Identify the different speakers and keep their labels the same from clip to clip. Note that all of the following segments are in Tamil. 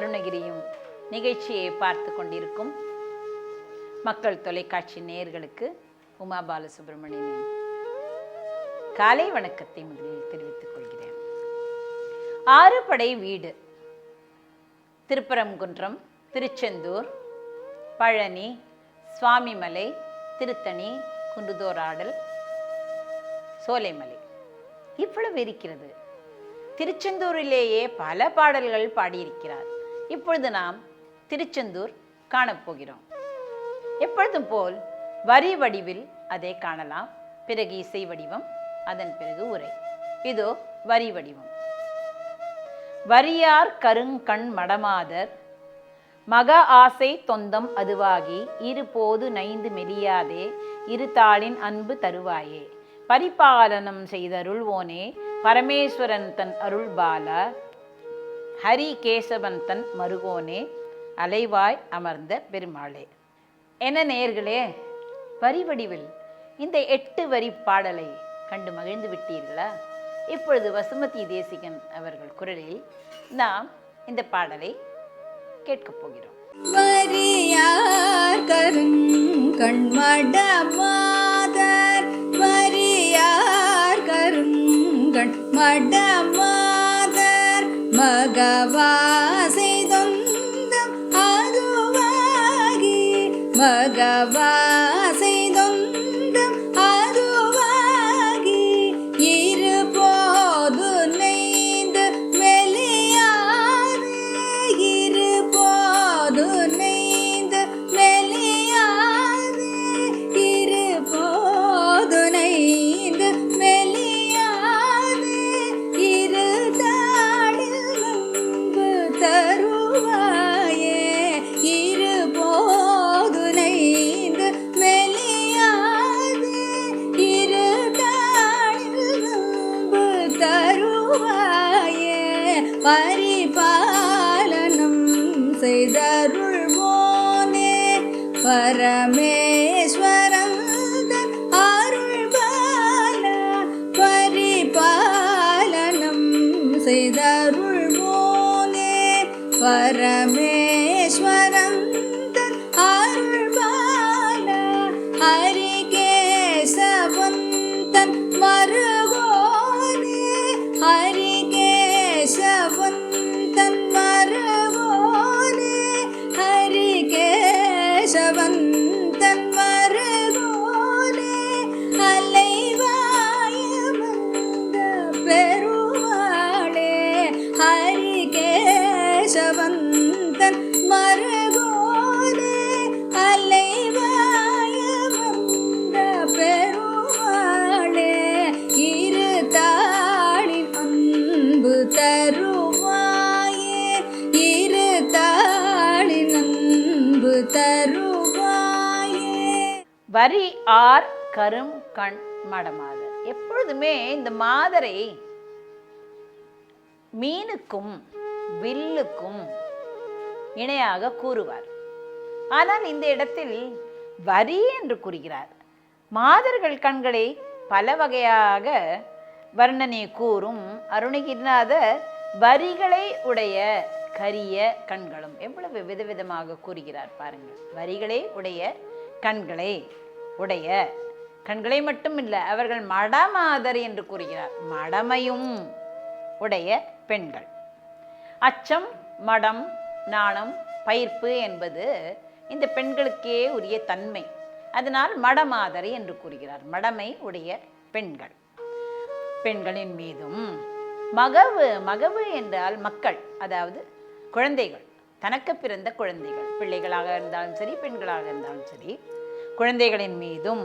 Speaker 1: அருணகிரியும் நிகழ்ச்சியை பார்த்து கொண்டிருக்கும் மக்கள் தொலைக்காட்சி நேயர்களுக்கு உமா பாலசுப்ரமணியனின் காலை வணக்கத்தை முதலில் தெரிவித்துக் கொள்கிறேன். ஆறுபடை வீடு திருப்பரங்குன்றம் திருச்செந்தூர் பழனி சுவாமிமலை திருத்தணி குன்றுதோராடல் சோலைமலை. இவ்வளவு இருக்கிறது. திருச்செந்தூரிலேயே பல பாடல்கள் பாடியிருக்கிறார். இப்பொழுது நாம் திருச்செந்தூர் காணப்போகிறோம். எப்பொழுதும் போல் வரி வடிவில் அதை காணலாம். பிறகு இசை வடிவம் அதன் பிறகு உரை. இதோ வரி வடிவம். வரியார் கருங்கண் மடமாதர் மக ஆசை தொந்தம் அதுவாகி இரு போது நைந்து மெலியாதே இரு தாளின் அன்பு தருவாயே. பரிபாலனம் செய்தருள்வோனே பரமேஸ்வரன் தன் அருள்பால ஹரி கேசவன் தன் மருகோனே அலைவாய் அமர்ந்த பெருமாளே. என்ன நேயர்களே வரி வடிவில் இந்த எட்டு வரி பாடலை கண்டு மகிழ்ந்து விட்டீர்களா? இப்பொழுது வசுமதி தேசிகன் அவர்கள் குரலில் நாம் இந்த பாடலை கேட்கப் போகிறோம்.
Speaker 2: வரியார் கருங்கண் மடமாதர்
Speaker 1: கரும் கண் மடமாதர். எப்பொழுதுமே இந்த மாதரை மீனுக்கும் வில்லுக்கும் இணையாக கூறுவார். ஆனால் இந்த இடத்தில் வரி என்று கூறுகிறார். மாதர்கள் கண்களை பல வகையாக வர்ணனை கூறும் அருணகிரிநாதர் வரிகளை உடைய கரிய கண்களும் எவ்வளவு விதவிதமாக கூறுகிறார் பாருங்கள். வரிகளை உடைய கண்களை உடைய கண்களை மட்டும் இல்லை அவர்கள் மடமாதர் என்று கூறுகிறார். மடமையும் உடைய பெண்கள். அச்சம் மடம் நாணம் பயிர்ப்பு என்பது இந்த பெண்களுக்கே உரிய தன்மை. அதனால் மடமாதரி என்று கூறுகிறார். மடமை உடைய பெண்கள். பெண்களின் மீதும் மகவு மகவு என்றால் மக்கள் அதாவது குழந்தைகள். தனக்கு பிறந்த குழந்தைகள். பிள்ளைகளாக இருந்தாலும் சரி பெண்களாக இருந்தாலும் சரி குழந்தைகளின் மீதும்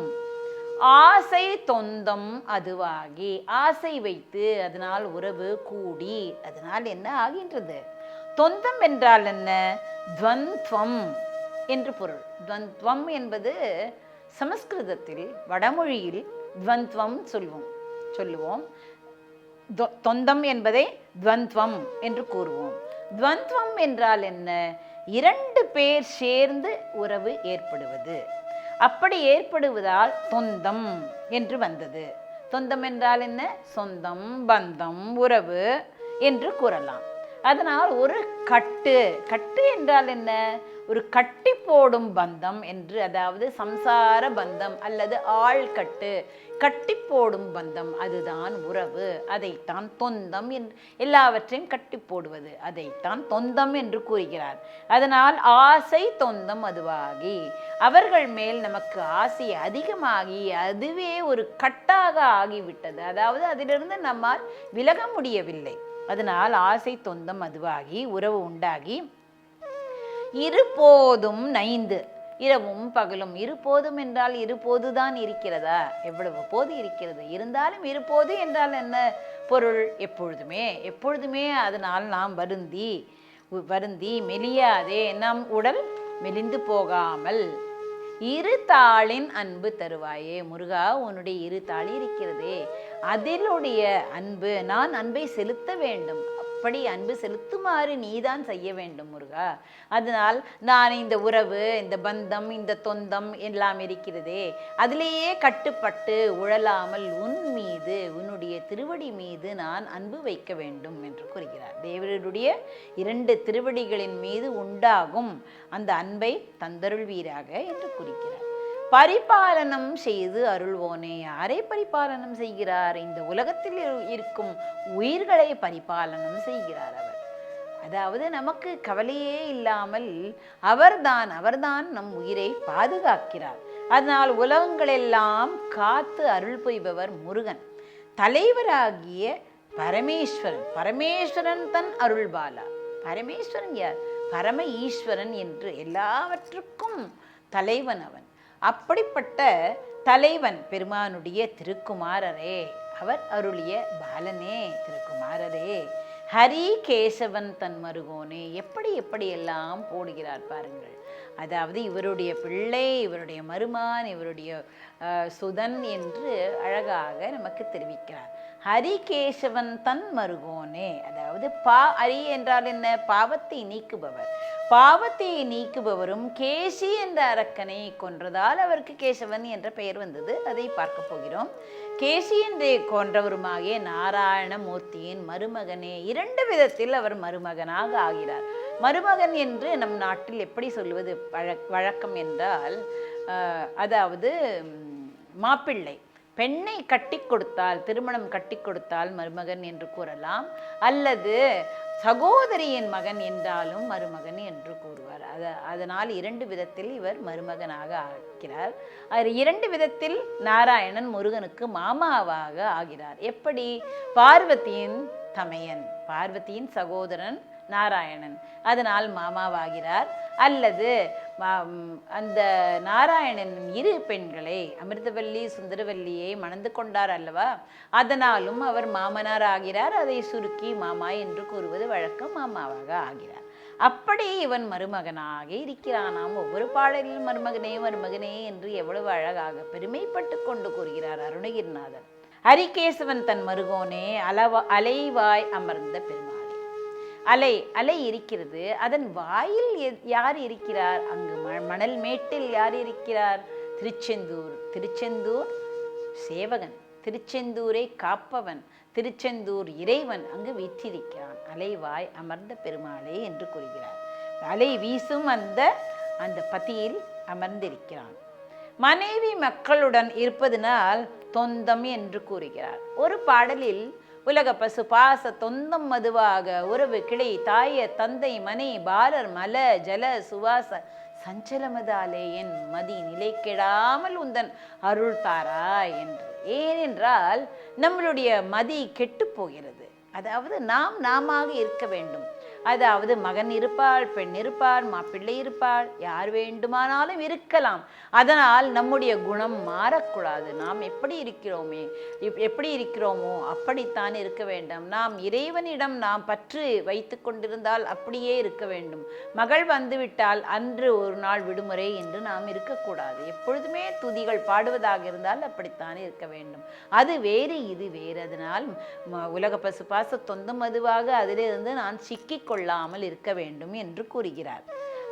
Speaker 1: ஆசை தொந்தம் அதுவாகி ஆசை வைத்து அதனால் உறவு கூடி அதனால் என்ன ஆகின்றது? தொந்தம் என்றால் என்ன? துவந்த்வம் என்று பொருள். துவந்த்வம் என்பது சமஸ்கிருதத்தில் வடமொழியில் துவந்த்வம் சொல்வோம் சொல்லுவோம். தொந்தம் என்பதை துவந்த்வம் என்று கூறுவோம். துவந்த்வம் என்றால் என்ன? இரண்டு பேர் சேர்ந்து உறவு ஏற்படுவது. அப்படி ஏற்படுவதால் தொந்தம் என்று வந்தது. சொந்தம் என்றால் என்ன? சொந்தம் பந்தம் உறவு என்று கூறலாம். அதனால் ஒரு கட்டு கட்டு என்றால் என்ன? ஒரு கட்டி போடும் பந்தம் என்று அதாவது சம்சார பந்தம் அல்லது ஆழ்கட்டு கட்டி. போடும் பந்தம் அதுதான் உறவு. அதைத்தான் தொந்தம் என்று எல்லாவற்றையும் கட்டி போடுவது. அதைத்தான் தொந்தம் என்று கூறுகிறார். அதனால் ஆசை தொந்தம் அதுவாகி அவர்கள் மேல் நமக்கு ஆசை அதிகமாகி அதுவே ஒரு கட்டாக ஆகிவிட்டது. அதாவது அதிலிருந்து நம்மால் விலக முடியவில்லை. அதனால் ஆசை தொந்தம் அதுவாகி உறவு உண்டாகி இருபோதும் நைந்து இரவும் பகலும் இருபோதும் என்றால் இருபோதுதான் இருக்கிறதா? எவ்வளவு போது இருக்கிறது? இருந்தாலும் இருபோது என்றால் என்ன பொருள்? எப்பொழுதுமே எப்பொழுதுமே அதனால் நாம் வருந்தி வருந்தி மெலியாதே. நம் உடல் மெலிந்து போகாமல் இரு தாளின் அன்பு தருவாயே. முருகா உன்னுடைய இரு தாளி இருக்கிறதே. அதிலுடைய அன்பு நான் அன்பை செலுத்த வேண்டும். அப்படி அன்பு செலுத்துமாறு நீதான் செய்ய வேண்டும் முருகா? அதனால் நான் இந்த உறவு இந்த பந்தம் இந்த தொந்தம் எல்லாம் இருக்கிறதே அதிலேயே கட்டுப்பட்டு உழலாமல் உன் மீது உன்னுடைய திருவடி மீது நான் அன்பு வைக்க வேண்டும் என்று கூறுகிறார். தேவருடைய இரண்டு திருவடிகளின் மீது உண்டாகும் அந்த அன்பை தந்தருள்வீராக என்று குறிக்கிறார் பரிபாலனம் செய்து அருள்வோனே. யாரை பரிபாலனம் செய்கிறார்? இந்த உலகத்தில் இரு- இருக்கும் உயிர்களை பரிபாலனம் செய்கிறார் அவர். அதாவது நமக்கு கவலையே இல்லாமல் அவர்தான் அவர்தான் நம் உயிரை பாதுகாக்கிறார். அதனால் உலகங்களெல்லாம் காத்து அருள் புரிபவர் முருகன். தலைவராகிய பரமேஸ்வரன். பரமேஸ்வரன் தன் அருள்பாலா. பரமேஸ்வரன் யார்? பரம ஈஸ்வரன் என்று எல்லாவற்றுக்கும் தலைவன் அவன். அப்படிப்பட்ட தலைவன் பெருமானுடைய திருக்குமாரரே. அவர் அருளிய பாலனே திருக்குமாரரே. ஹரி கேசவன் தன் மருகோனே எப்படி எப்படி எல்லாம் போடுகிறார் பாருங்கள். அதாவது இவருடைய பிள்ளை இவருடைய மருமான் இவருடைய அஹ், சுதன் என்று அழகாக நமக்கு தெரிவிக்கிறார். ஹரிகேசவன் தன் மருகோனே அதாவது பா ஹரி என்றால் என்ன? பாவத்தை நீக்குபவர். பாவத்தை நீக்குபவரும் கேசி என்ற அரக்கனை கொன்றதால் அவருக்கு கேசவன் என்ற பெயர் வந்தது. அதை பார்க்க போகிறோம். கேசி என்று கொன்றவருமாகிய நாராயணமூர்த்தியின் மருமகனே இரண்டு விதத்தில் அவர் மருமகனாக ஆகிறார். மருமகன் என்று நம் நாட்டில் எப்படி சொல்வது வழக் வழக்கம் என்றால் அதாவது மாப்பிள்ளை. பெண்ணை கட்டி கொடுத்தால் திருமணம் கட்டி கொடுத்தால் மருமகன் என்று கூறலாம். அல்லது சகோதரியின் மகன் என்றாலும் மருமகன் என்று கூறுவார். அத அதனால் இரண்டு விதத்தில் இவர் மருமகனாக ஆகிறார். அவர் இரண்டு விதத்தில் நாராயணன் முருகனுக்கு மாமாவாக ஆகிறார். எப்படி? பார்வதியின் தமையன் பார்வதியின் சகோதரன் நாராயணன். அதனால் மாமாவாகிறார். அல்லது அந்த நாராயணனின் இரு பெண்களை அமிர்தவல்லி சுந்தரவல்லியை மணந்து கொண்டார் அல்லவா? அதனாலும் அவர் மாமனார் ஆகிறார். அதை சுருக்கி மாமா என்று கூறுவது வழக்கம் மாமாவாக ஆகிறார். அப்படி இவன் மருமகனாக இருக்கிறானாம். ஒவ்வொரு பாடலிலும் மருமகனே மருமகனே என்று எவ்வளவு அழகாக பெருமைப்பட்டு கொண்டு கூறுகிறார் அருணகிரிநாதர் ஹரிகேசவன் தன் மருகோனே அளவா அலைவாய் அமர்ந்த பெருமாள். அலை அலை இருக்கிறது. அதன் வாயில் எ- யார் இருக்கிறார்? அங்கு ம- மணல் மேட்டில் யார் இருக்கிறார்? திருச்செந்தூர். திருச்செந்தூர் சேவகன். திருச்செந்தூரை காப்பவன். திருச்செந்தூர் இறைவன் அங்கு வீற்றிருக்கிறான். அலைவாய் அமர்ந்த பெருமாளே என்று கூறுகிறார். அலை வீசும் அந்த அந்த பதியில் அமர்ந்திருக்கிறான். மனைவி மக்களுடன் இருப்பதனால் தொந்தம் என்று கூறுகிறார். ஒரு பாடலில் உலக பசு பாச தொந்தம் மதுவாக உறவு கிளை தாய தந்தை மனை பாலர் மல ஜல சுவாச சஞ்சலமதாலே என் மதி நிலை கெடாமல் உந்தன் அருள்தாரா என்று. ஏனென்றால் நம்மளுடைய மதி கெட்டு போகிறது. அதாவது நாம் நாமாக இருக்க வேண்டும். அதாவது மகன் இருப்பாள் பெண் இருப்பாள் மாப்பிள்ளை இருப்பாள் யார் வேண்டுமானாலும் இருக்கலாம். அதனால் நம்முடைய குணம் மாறக்கூடாது. நாம் எப்படி இருக்கிறோமே எப்படி இருக்கிறோமோ அப்படித்தான் இருக்க வேண்டும். நாம் இறைவனிடம் நாம் பற்று வைத்து கொண்டிருந்தால் அப்படியே இருக்க வேண்டும். மகள் வந்துவிட்டால் அன்று ஒரு நாள் விடுமுறை என்று நாம் இருக்கக்கூடாது. எப்பொழுதுமே துதிகள் பாடுவதாக இருந்தால் அப்படித்தான் இருக்க வேண்டும். அது வேறு இது வேறு அதனால் ம- உலக பசு பாச தொந்தம் மதுவாக அதிலிருந்து நான் சிக்கிக் கொள்ளாமல் இருக்க வேண்டும் என்று கூறுகிறார்.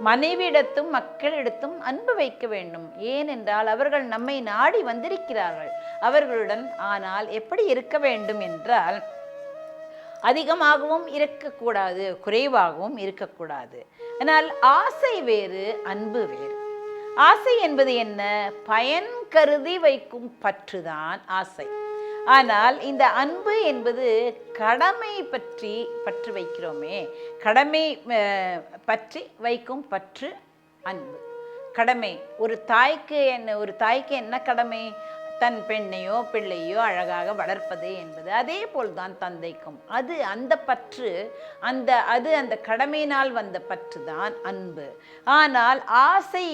Speaker 1: மனைவியிடத்தும் மக்களிடத்தும் அன்பு வைக்க வேண்டும். ஏனென்றால் அவர்கள் நம்மை நாடி வந்திருக்கிறார்கள். அவர்களுடன் ஆனால் எப்படி இருக்க வேண்டும் என்றால் அதிகமாகவும் இருக்கக்கூடாது குறைவாகவும் இருக்கக்கூடாது. ஆனால் ஆசை வேறு அன்பு வேறு. ஆசை என்பது என்ன? பயன் கருதி வைக்கும் பற்றுதான் ஆசை. ஆனால் இந்த அன்பு என்பது கடமை பற்றி பற்று வைக்கிறோமே. கடமை அஹ், பற்றி வைக்கும் பற்று அன்பு. கடமை. ஒரு தாய்க்கு என்ன ஒரு தாய்க்கு என்ன கடமை? தன் பெண்ணையோ பிள்ளையோ அழகாக வளர்ப்பது என்பது அதே போல்தான் தந்தைக்கும். அது அந்த பற்று அந்த அது அந்த கடமையினால் வந்த பற்று தான் அன்பு. ஆனால் ஆசை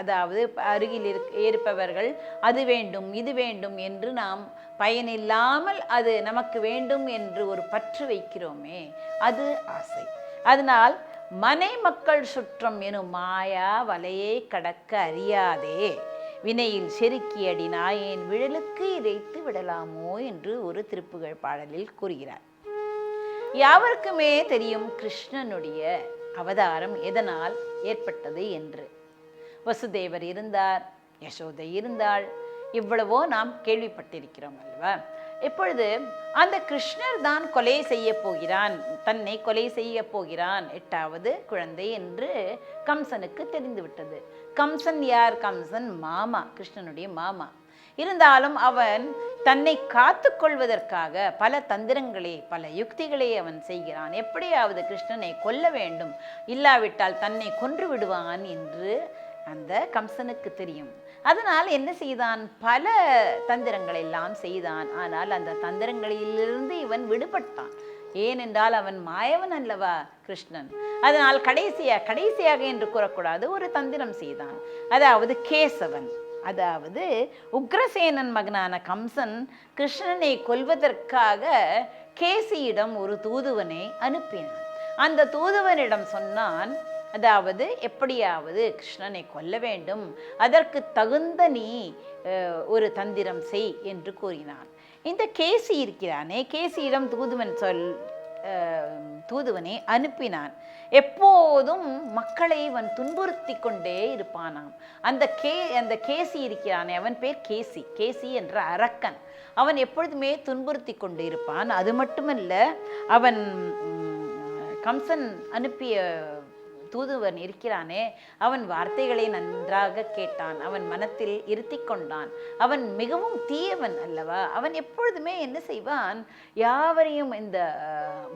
Speaker 1: அதாவது அருகில் இருக் இருப்பவர்கள் அது வேண்டும் இது வேண்டும் என்று நாம் பயனில்லாமல் அது நமக்கு வேண்டும் என்று ஒரு பற்று வைக்கிறோமே அது ஆசை. அதனால் மனை மக்கள் சுற்றம் எனும் மாயா வலையை கடக்க அறியாதே. வினையில் செருக்கி அடி நாயேன் விழலுக்கு இறைத்து விடலாமோ என்று ஒரு திருப்புகழ் பாடலில் கூறுகிறார். யாவருக்குமே தெரியும் கிருஷ்ணனுடைய அவதாரம் எதனால் ஏற்பட்டது என்று. வசுதேவர் இருந்தார் யசோதை இருந்தாள் இவ்வளவோ நாம் கேள்விப்பட்டிருக்கிறோம் அல்லவா? இப்பொழுது அந்த கிருஷ்ணர் தான் கொலை செய்ய போகிறான் தன்னை கொலை செய்ய போகிறான் எட்டாவது குழந்தை என்று கம்சனுக்கு தெரிந்துவிட்டது. கம்சன் யார்? கம்சன் மாமா கிருஷ்ணனுடைய மாமா. இருந்தாலும் அவன் தன்னை காத்து கொள்வதற்காக பல தந்திரங்களை பல யுக்திகளை அவன் செய்கிறான். எப்படியாவது கிருஷ்ணனை கொல்ல வேண்டும். இல்லாவிட்டால் தன்னை கொன்று விடுவான் என்று அந்த கம்சனுக்கு தெரியும். அதனால் என்ன செய்தான்? பல தந்திரங்களை எல்லாம் செய்தான். ஆனால் அந்த தந்திரங்களிலிருந்து இவன் விடுபட்டான். ஏனென்றால் அவன் மாயவன் அல்லவா கிருஷ்ணன்? அதனால் கடைசியாக கடைசியாக என்று கூறக்கூடாது ஒரு தந்திரம் செய்தான். அதாவது கேசவன். அதாவது உக்ரசேனன் மகனான கம்சன் கிருஷ்ணனை கொல்வதற்காக கேசியிடம் ஒரு தூதுவனை அனுப்பினான். அந்த தூதுவனிடம் சொன்னான் அதாவது எப்படியாவது கிருஷ்ணனை கொல்ல வேண்டும். அதற்கு தகுந்த நீ ஒரு தந்திரம் செய் என்று கூறினான். இந்த கேசி இருக்கிறானே கேசியிடம் தூதுவன் சொல் தூதுவனை அனுப்பினான். எப்போதும் மக்களை இவன் துன்புறுத்தி கொண்டே இருப்பானாம். அந்த கே அந்த கேசி இருக்கிறானே அவன் பேர் கேசி. கேசி என்ற அரக்கன். அவன் எப்பொழுதுமே துன்புறுத்தி கொண்டு இருப்பான். அது மட்டுமல்ல அவன் கம்சன் அனுப்பிய தூதுவன் இருக்கிறானே அவன் வார்த்தைகளை நன்றாக கேட்டான் அவன் மனத்தில் இருத்தி கொண்டான். அவன் மிகவும் தீயவன் அல்லவா? அவன் எப்பொழுதுமே என்ன செய்வான்? யாவரையும் இந்த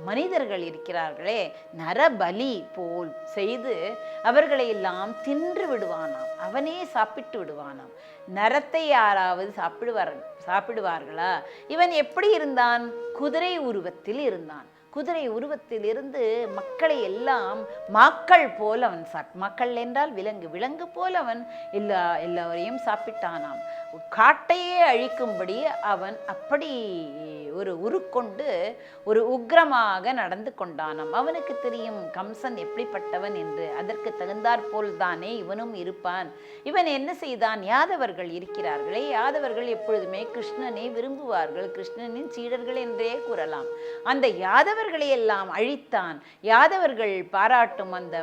Speaker 1: மனிதர்கள் இருக்கிறார்களே நரபலி போல் செய்து அவர்களை எல்லாம் தின்று விடுவானாம். அவனே சாப்பிட்டு விடுவானாம். நரத்தை யாராவது சாப்பிடுவார் சாப்பிடுவார்களா? இவன் எப்படி இருந்தான்? குதிரை உருவத்தில் இருந்தான். குதிரை உருவத்திலிருந்து மக்களை எல்லாம் மாக்கள் போல் அவன் சாப் மக்கள் என்றால் விலங்கு. விலங்கு போல் அவன் எல்லா எல்லோரையும் சாப்பிட்டானாம். காட்டையே அழிக்கும்படி அவன் அப்படி ஒரு உருக்கொண்டு ஒரு உக்கிரமாக நடந்து கொண்டானாம். அவனுக்கு தெரியும் கம்சன் எப்படிப்பட்டவன் என்று. அதற்கு தகுந்தாற்போல் தானே இவனும் இருப்பான். இவன் என்ன செய்தான்? யாதவர்கள் இருக்கிறார்களே? யாதவர்கள் எப்பொழுதுமே கிருஷ்ணனை விரும்புவார்கள். கிருஷ்ணனின் சீடர்கள் என்றே கூறலாம். அந்த யாதவர்களை எல்லாம் அழித்தான். யாதவர்கள் பாராட்டும் அந்த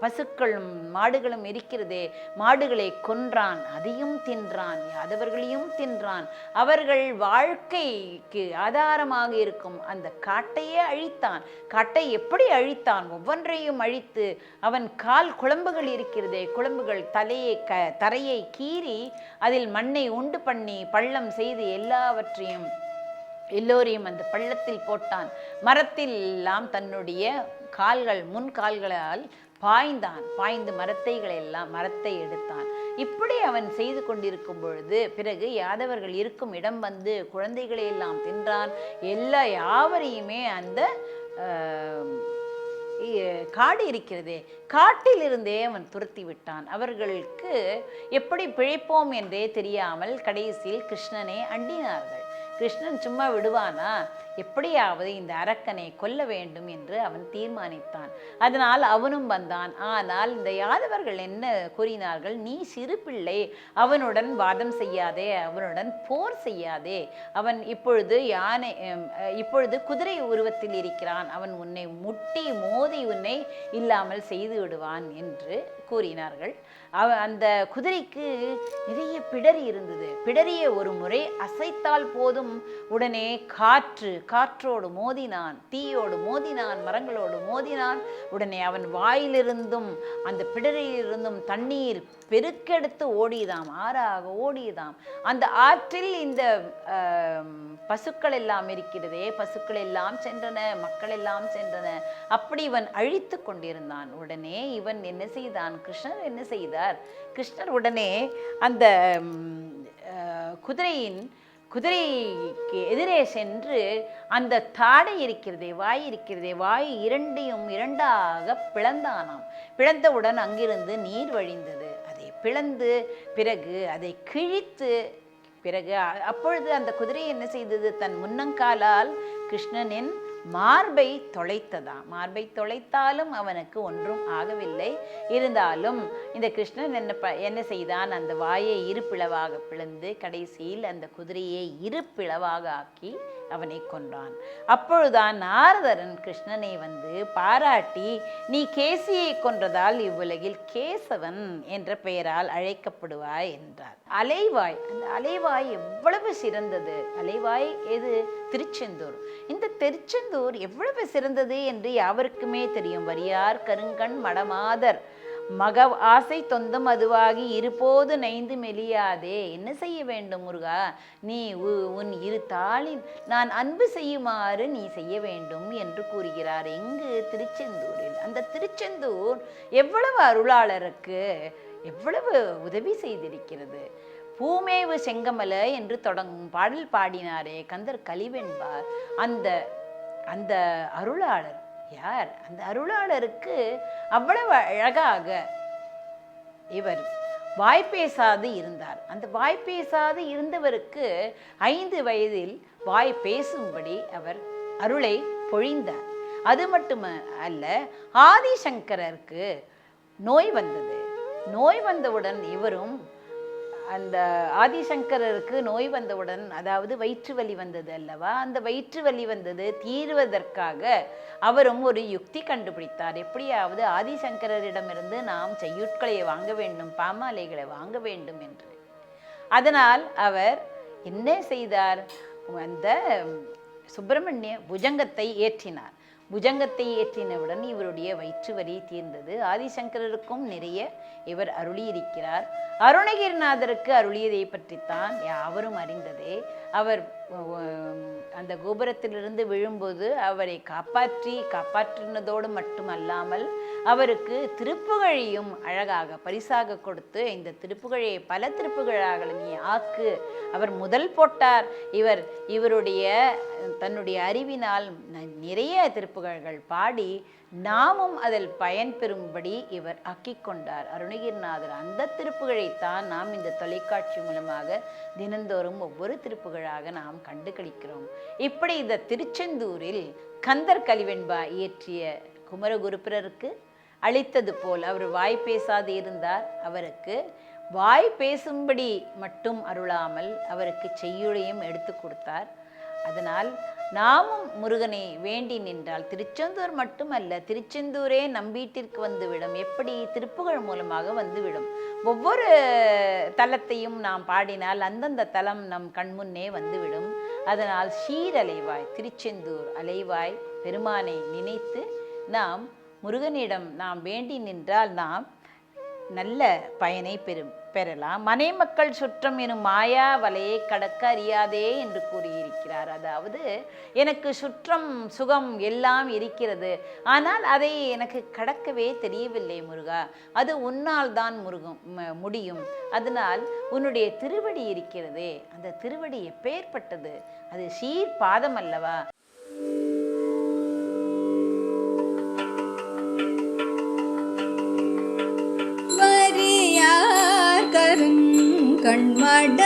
Speaker 1: பசுக்களும் மாடுகளும் இருக்கிறதே மாடுகளை கொன்றான் அதையும் தின்றான் யாதவர்களையும் தின்றான். அவர்கள் வாழ்க்கைக்கு ஆதாரமாக இருக்கும். அந்த காட்டையே அழித்தான். காட்டை எப்படி அழித்தான்? ஒவ்வொன்றையும் அழித்து அவன் கால் குழம்புகள் இருக்கிறதே குழம்புகள் தலையை க தரையை கீறி அதில் மண்ணை உண்டு பண்ணி பள்ளம் செய்து எல்லாவற்றையும் எல்லோரையும் அந்த பள்ளத்தில் போட்டான். மரத்தில் எல்லாம் தன்னுடைய கால்கள் முன் கால்களால் பாய்ந்தான் பாய்ந்து மரத்தைகளை எல்லாம் மரத்தை எடுத்தான். இப்படி அவன் செய்து கொண்டிருக்கும் பொழுது பிறகு யாதவர்கள் இருக்கும் இடம் வந்து குழந்தைகளை எல்லாம் தின்றான். எல்லா யாவரையுமே அந்த காடு இருக்கிறதே காட்டிலிருந்தே அவன் துரத்தி விட்டான். அவர்களுக்கு எப்படி பிழைப்போம் என்றே தெரியாமல் கடைசியில் கிருஷ்ணனை அண்டினார்கள். கிருஷ்ணன் சும்மா விடுவானா? எப்படியாவது இந்த அரக்கனை கொல்ல வேண்டும் என்று அவன் தீர்மானித்தான். அதனால் அவனும் வந்தான். ஆனால் இந்த யாதவர்கள் என்ன கூறினார்கள்? நீ சிறு பிள்ளை அவனுடன் வாதம் செய்யாதே அவனுடன் போர் செய்யாதே. அவன் இப்பொழுது யானை இப்பொழுது குதிரை உருவத்தில் இருக்கிறான். அவன் உன்னை முட்டி மோதி உன்னை இல்லாமல் செய்து விடுவான் என்று கூறினார்கள். அவ அந்த குதிரைக்கு நிறைய பிடரி இருந்தது. பிடரியை ஒரு முறை அசைத்தால் போதும் உடனே காற்று காற்றோடு மோதினான் தீயோடு மோதினான் மரங்களோடு மோதினான். உடனே அவன் வாயிலிருந்தும் அந்த பிடரிலிருந்தும் தண்ணீர் பெருக்கெடுத்து ஓடியதாம் ஆறாக ஓடியதாம். அந்த ஆற்றில் இந்த பசுக்கள் எல்லாம் இருக்கிறதே பசுக்கள் எல்லாம் சென்றன மக்கள் எல்லாம் சென்றன. அப்படி இவன் அழித்து கொண்டிருந்தான். உடனே இவன் என்ன செய்தான்? கிருஷ்ணர் என்ன செய்தார்? கிருஷ்ணர் உடனே அந்த குதிரையின் குதிரைக்கு எதிரே சென்று அந்த தாடை இருக்கிறதே வாய் இருக்கிறதே வாய் இரண்டையும் இரண்டாக பிளந்தானாம். பிளந்தவுடன் அங்கிருந்து நீர் வழிந்தது. அதை பிளந்து பிறகு அதை கிழித்து பிறகு அப்பொழுது அந்த குதிரை என்ன செய்தது? தன் முன்னங்காலால் கிருஷ்ணனின் மார்பை தொலைத்ததாம் மார்பை தொலைத்தாலும் அவனுக்கு ஒன்றும் ஆகவில்லை. இருந்தாலும் இந்த கிருஷ்ணன் என்ன ப என்ன செய்தான்? அந்த வாயை இரு பிளவாக பிளந்து கடைசியில் அந்த குதிரையை இரு பிளவாக ஆக்கி அவனை கொன்றான். அப்பொழுதான் நாரதரன் கிருஷ்ணனை வந்து பாராட்டி நீ கேசியை கொன்றதால் இவ்வுலகில் கேசவன் என்ற பெயரால் அழைக்கப்படுவாய் என்றார். அலைவாய் அந்த அலைவாய் எவ்வளவு சிறந்தது. அலைவாய் எது? திருச்செந்தூர். இந்த திருச்செந்தூர் எவ்வளவு சிறந்தது என்று யாவருக்குமே தெரியும். வரியார் கருங்கண் மடமாதர். மக ஆசை தொந்தம் அதுவாகி இருபோது நைந்து மெலியாதே. என்ன செய்ய வேண்டும் முருகா? நீ உ- உன் இரு தாளின் நான் அன்பு செய்யுமாறு நீ செய்ய வேண்டும் என்று கூறுகிறார் எங்கு திருச்செந்தூரில். அந்த திருச்செந்தூர் எவ்வளவு அருளாளருக்கு எவ்வளவு உதவி செய்திருக்கிறது. பூமேவு செங்கமல என்று தொடங்கும் பாடல் பாடினாரே கந்தர் கலிவென்பார் அந்த அந்த அருளாளர் யார்? அந்த அருளாளருக்கு அவ்வளவு அழகாக இவர் வாய் பேசாது இருந்தார். அந்த வாய் பேசாது இருந்தவருக்கு ஐந்து வயதில் வாய் பேசும்படி அவர் அருளை பொழிந்தார். அது மட்டும அல்ல ஆதிசங்கரருக்கு நோய் வந்தது. நோய் வந்தவுடன் இவரும் அந்த ஆதிசங்கரருக்கு நோய் வந்தவுடன் அதாவது வயிற்று வலி வந்தது அல்லவா? அந்த வயிற்று வலி வந்தது தீர்வதற்காக அவரும் ஒரு யுக்தி கண்டுபிடித்தார். எப்படியாவது ஆதிசங்கரரிடமிருந்து நாம் செய்யுட்களை வாங்க வேண்டும் பாமாலைகளை வாங்க வேண்டும் என்று. அதனால் அவர் என்ன செய்தார்? அந்த சுப்பிரமணிய புஜங்கத்தை ஏற்றினார். புஜங்கத்தை ஏற்றினவுடன் இவருடைய வயிற்று வலி தீர்ந்தது. ஆதிசங்கரருக்கும் நிறைய இவர் அருளியிருக்கிறார். அருணகிரிநாதருக்கு அருளியதை பற்றித்தான் யாவரும் அறிந்ததே. அவர் அந்த கோபுரத்திலிருந்து விழும்போது அவரை காப்பாற்றி காப்பாற்றினதோடு மட்டுமல்லாமல் அவருக்கு திருப்புகழையும் அழகாக பரிசாக கொடுத்து இந்த திருப்புகழையை பல திருப்புகழாக நீ ஆக்கு. அவர் முதல் போட்டார். இவர் இவருடைய தன்னுடைய அறிவினால் நிறைய திருப்புகழ்கள் பாடி நாமும் அதில் பயன்பெறும்படி இவர் ஆக்கிக் கொண்டார். அருணகிரிநாதர் அந்த திருப்புகழைத்தான் நாம் இந்த தொலைக்காட்சி மூலமாக தினந்தோறும் ஒவ்வொரு திருப்புகழாக நாம் கண்டு களிக்கிறோம் இப்படி இந்த திருச்செந்தூரில் கந்தர் கலிவெண்பா இயற்றிய குமரகுருப்பிரருக்கு அளித்தது போல் அவர் வாய் பேசாது இருந்தார். அவருக்கு வாய் பேசும்படி மட்டும் அருளாமல் அவருக்கு செய்யுளையும் எடுத்து கொடுத்தார். அதனால் நாமும் முருகனை வேண்டி நின்றால் திருச்செந்தூர் மட்டுமல்ல திருச்செந்தூரே நம் வீட்டிற்கு வந்துவிடும். எப்படி? திருப்புகழ் மூலமாக வந்துவிடும். ஒவ்வொரு தலத்தையும் நாம் பாடினால் அந்தந்த தலம் நம் கண்முன்னே வந்துவிடும். அதனால் சீரலைவாய் திருச்செந்தூர் அலைவாய் பெருமானை நினைத்து நாம் முருகனிடம் நாம் வேண்டி நின்றால் நாம் நல்ல பயனை பெறும். பெறலாம். மனை மக்கள் சுற்றம் எனும் மாயா வலையை கடக்க அறியாதே என்று கூறியிருக்கிறார். அதாவது எனக்கு சுற்றம் சுகம் எல்லாம் இருக்கிறது. ஆனால் அதை எனக்கு கடக்கவே தெரியவில்லை முருகா. அது உன்னால் தான் முருகும் முடியும். அதனால் உன்னுடைய திருவடி இருக்கிறதே. அந்த திருவடி எப்பேற்பட்டது? அது சீர் பாதம் அல்லவா?
Speaker 2: கருங்கண்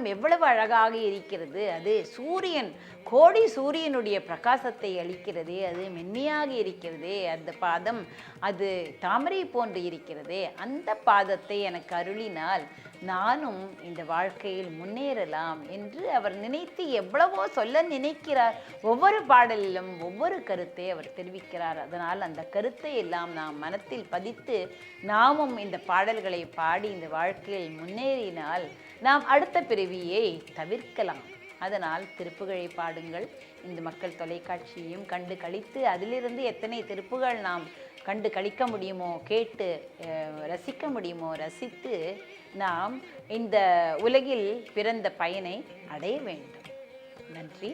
Speaker 1: பிரகாசம் எவ்வளவு அழகாக இருக்கிறது அது சூரியன் கோடி சூரியனுடைய பிரகாசத்தை அளிக்கிறது அது மென்மையாக இருக்கிறதே அந்த பாதம் அது தாமரை போன்று இருக்கிறதே அந்த பாதத்தை எனக்கு அருளினால் நானும் இந்த வாழ்க்கையில் முன்னேறலாம் என்று அவர் நினைத்து எவ்வளவோ சொல்ல நினைக்கிறார். ஒவ்வொரு பாடலிலும் ஒவ்வொரு கருத்தை அவர் தெரிவிக்கிறார். அதனால் அந்த கருத்தை எல்லாம் நாம் மனத்தில் பதித்து நாமும் இந்த பாடல்களை பாடி இந்த வாழ்க்கையில் முன்னேறினால் நாம் அடுத்த பிறவியை தவிர்க்கலாம். அதனால் திருப்புகழை பாடுங்கள். இந்த மக்கள் தொலைக்காட்சியையும் கண்டு கழித்து அதிலிருந்து எத்தனை திருப்புகள் நாம் கண்டு கழிக்க முடியுமோ கேட்டு அஹ், ரசிக்க முடியுமோ ரசித்து நாம் இந்த உலகில் பிறந்த பயனை அடைய வேண்டும். நன்றி.